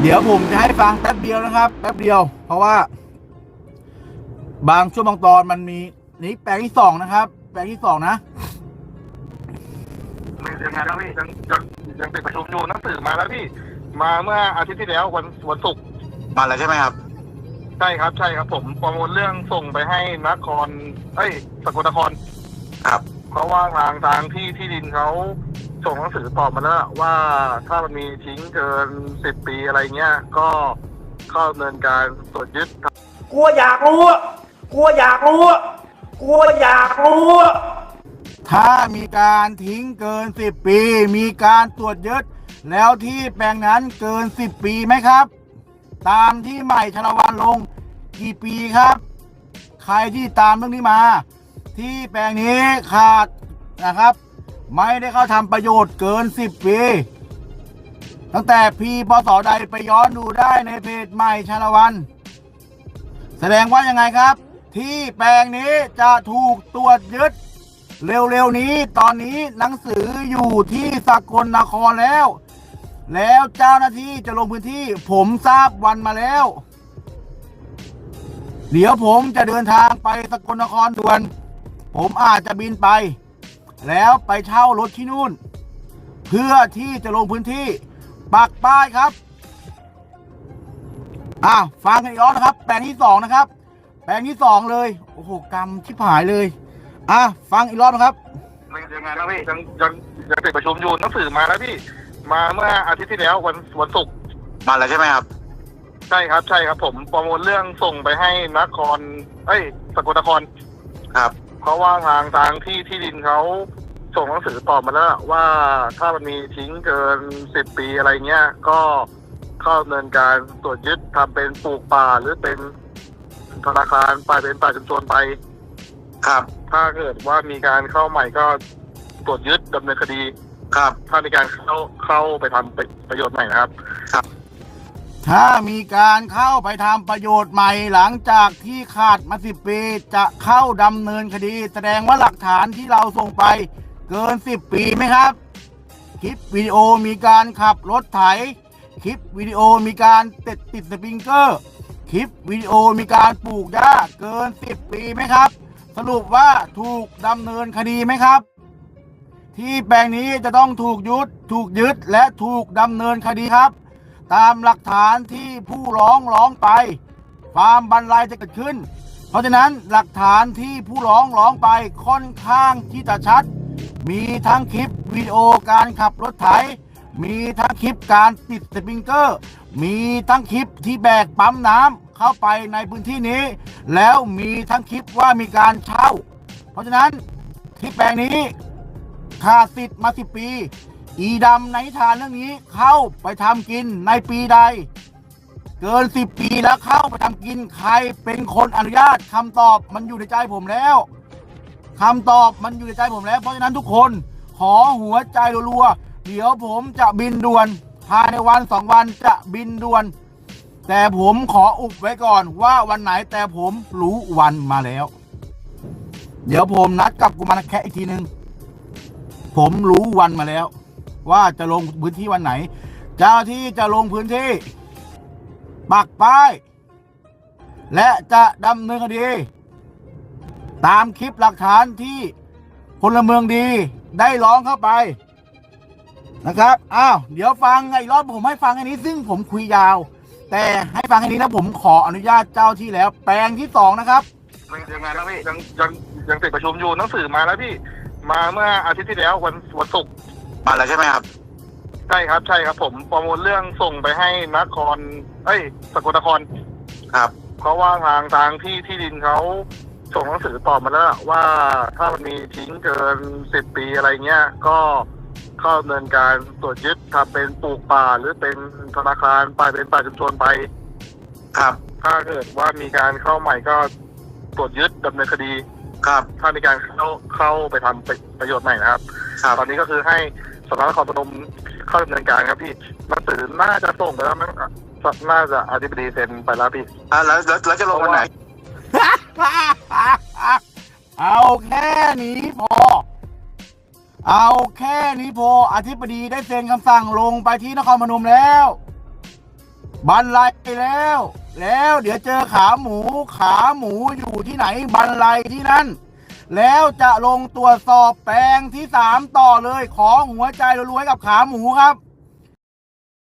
เดี๋ยวผมจะให้ฟังแป๊บเดียวนะครับแป๊บเดียว เพราะว่า บางช่วงบางตอนมันมีนี่แปลงที่สองนะครับ แปลงที่สองนะไม่ยังไงแล้วพี่ยังยังยังติดประชุมอยู่หนังสือมาแล้วพี่ มาเมื่ออาทิตย์ที่แล้ววันวันศุกร์มาแล้วใช่ไหมครับ ใช่ครับใช่ครับ ผมประมวลเรื่องส่งไปให้นครเอ้ยสกลนครครับ เพราะว่าทางทางที่ที่ดินเขาส่งหนังสือตอบมาแล้วว่าถ้ามันมีทิ้งเกินสิบปีอะไรเงี้ย ก็เข้าดำเนินการตรวจยึดกลัวอยากรู้กลัวอยากรู้กลัวอยากรู้ ถ้ามีการทิ้งเกิน 10 ปี มีการตรวจยึด แล้วที่แปลงนั้นเกิน 10 ปีไหมครับ ตามที่ใหม่ชลวันลง กี่ปีครับ ใครที่ตามเรื่องนี้มา ที่แปลงนี้ขาดนะครับ ไม่ได้เข้าทำประโยชน์เกิน 10 ปี ตั้งแต่พีปสใดไปย้อนดูได้ในเพจใหม่ชาละวัน แสดงว่ายังไงครับ ที่แปลงนี้จะถูกตรวจยึด เร็วๆนี้ตอนนี้หนังสืออยู่ที่สกลนครแล้ว แล้วเจ้าหน้าที่จะลงพื้นที่ผมทราบวันมาแล้วเดี๋ยวผมจะเดินทางไปสกลนครด่วน ผมอาจจะบินไป แล้วไปเช่ารถที่นู่น เพื่อที่จะลงพื้นที่ปักป้ายครับอะฟังกันอีกรอบนะครับ แปลงที่สองนะครับ แปลงที่สองเลย โอ้โหกรรมชิบหายเลยอะฟังอีกรอบนะครับไม่ยังไงแล้วพี่ยังยังยังติดประชุมอยู่หนังสือมาแล้วพี่ มาเมื่ออาทิตย์ที่แล้ววันวันศุกร์มาแล้วใช่ไหมครับ ใช่ครับใช่ครับ ผมประมวลเรื่องส่งไปให้นคร เอ้ยสกลนครครับเพ ราะว่าทางทางที่ที่ดินเขาส่งหนังสือตอบมาแล้วว่าถ้ามันมีทิ้งเกินสิบปีอะไรเงี้ย ก็เข้าดำเนินการตรวจยึดทำเป็นปลูกป่าหรือเป็นธนาคารไปเป็นป่าชุมชนไป ครับ ถ้าเกิดว่ามีการเข้าใหม่ก็ตรวจยึดดำเนินคดี ครับ ถ้ามีการเข้าเข้าไปทำประโยชน์ใหม่นะครับ ถ้ามีการเข้าไปทำประโยชน์ใหม่หลังจากที่ขาดมาสิบปีจะเข้าดำเนินคดี แสดงว่าหลักฐานที่เราส่งไปเกินสิบปีไหมครับ คลิปวิดีโอมีการขับรถไถ คลิปวิดีโอมีการติดติดสปริงเกอร์ คลิปวิดีโอมีการปลูกหญ้าเกินสิบปีไหมครับ สรุปว่าถูกดำเนินคดีไหมครับ ที่แปลงนี้จะต้องถูกยุดถูกยึดและถูกดำเนินคดีครับ ตามหลักฐานที่ผู้ร้องร้องไป ความบรรลัยจะเกิดขึ้น เพราะฉะนั้นหลักฐานที่ผู้ร้องร้องไปค่อนข้างที่จะชัด มีทั้งคลิปวิดีโอการขับรถไถ มีทั้งคลิปการติดสปริงเกอร์ มีทั้งคลิปที่แบกปั๊มน้ำเข้าไปในพื้นที่นี้ แล้วมีทั้งคลิปว่ามีการเช่า เพราะฉะนั้นที่แปลงนี้ขาดสิทธิ์มาสิปี อีดำในนิทานเรื่องนี้เข้าไปทำกินในปีใด เกินสิบปีแล้วเข้าไปทำกินใครเป็นคนอนุญาตคำตอบมันอยู่ในใจผมแล้วคำตอบมันอยู่ในใจผมแล้ว เพราะฉะนั้นทุกคนขอหัวใจรัวๆเดี๋ยวผมจะบินด่วนภายในวันสองวันจะบินด่วน แต่ผมขออุบไว้ก่อนว่าวันไหนแต่ผมรู้วันมาแล้ว เดี๋ยวผมนัดกับกุมารแคะอีกทีหนึ่งผมรู้วันมาแล้ว ว่าจะลงพื้นที่วันไหน เจ้าที่จะลงพื้นที่ปักป้าย และจะดำเนินคดี ตามคลิปหลักฐานที่พลเมืองดีได้ร้องเข้าไปนะครับ อ้าว เดี๋ยวฟังอีกรอบผมให้ฟังอันนี้ ซึ่งผมคุยยาว แต่ให้ฟังอันนี้นะผมขออนุญาตเจ้าที่แล้ว แปลงที่สองนะครับ ยังไงแล้วพี่ยังยังยังติดประชุมอยู่หนังสือมาแล้วพี่ มาเมื่ออาทิตย์ที่แล้ววันวันศุกร์ มาแล้วใช่ไหมครับ ใช่ครับใช่ครับ ผมประมวลเรื่องส่งไปให้นคร เอ้ย สกลนครครับ เพราะว่าทางทางที่ที่ดินเขาส่งหนังสือตอบมาแล้ว ว่าถ้ามันมีทิ้งเกินสิบปีอะไรเงี้ย ก็เข้าดำเนินการตรวจยึดทำเป็นปลูกป่าหรือเป็นธนาคารไปเป็นป่าชุมชนไป ครับ ถ้าเกิดว่ามีการเข้าใหม่ก็ตรวจยึดดำเนินคดี ครับ ถ้ามีการเข้าเข้าไปทำประโยชน์ใหม่นะครับ ครับ ตอนนี้ก็คือให้ สำนักนครพนมเข้าดำเนินการครับพี่หนังสือน่าจะส่งไปแล้วมั้งน่าจะอธิบดีเซ็นไปแล้วพี่อ่าแล้วแล้วแล้วจะลงวันไหน เอาแค่นี้พอ เอาแค่นี้พออธิบดีได้เซ็นคำสั่งลงไปที่นครพนมแล้วบันไลแล้ว แล้วเดี๋ยวเจอขาหมู ขาหมูอยู่ที่ไหนบันไลที่นั่น แล้วจะลงตรวจสอบแปลงที่สามต่อเลย ขอหัวใจรวยๆกับขาหมูครับ